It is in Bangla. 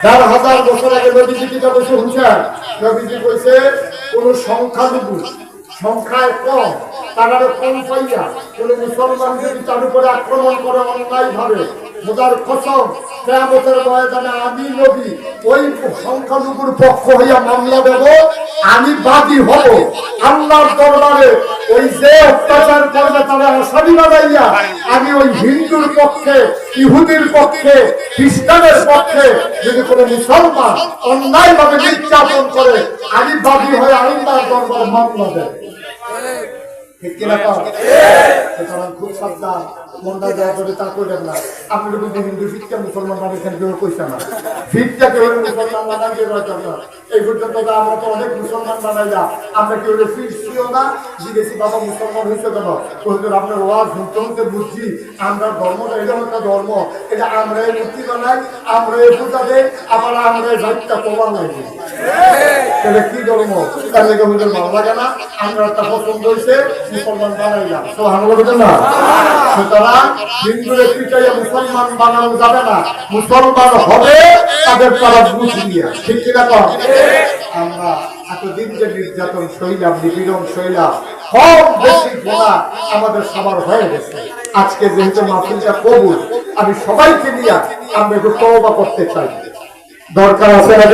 চার হাজার বছর আগে নবীজি কি কথা শুনছেন নবীজি কইছে, কোন সংখ্যালঘু, সংখ্যায় কম, তারা কম পাইয়া কোন মুসলমান যদি তার উপরে আক্রমণ করে অন্যায় ভাবে খোদার কসম, কেয়ামতের ময়দানে আমি নবী, ওই সংখ্যালঘুর পক্ষ হইয়া মামলা দেব, আমি বাদী হব। আল্লাহর দরবারে ওই যে অত্যাচার করবে আসামি বানাইয়া আমি ওই হিন্দুর পক্ষে, ইহুদির পক্ষে, খ্রিস্টানের পক্ষে যদি কোনো মুসলমান অন্যায় ভাবে নির্যাতন করে, আমি বাদী হয়ে আল্লাহর দরবারে মামলা দিয়ে এই পর্যন্ত আমরা তো অনেক মুসলমান মুসলমান বানানো যাবে না। মুসলমান হবে তাদের তারা বুঝ দিয়া ঠিক কিনা? আমরা এতদিন যে নির্যাতন শৈলাম নিপীড়ন শৈলাম কম বেশি গোনা আমাদের সবার হয়ে গেছে। আজকে যেহেতু মাহফিলটা কবুল, আমি সবাইকে নিয়ে আমি একটু করতে চাই। দরকার আছে না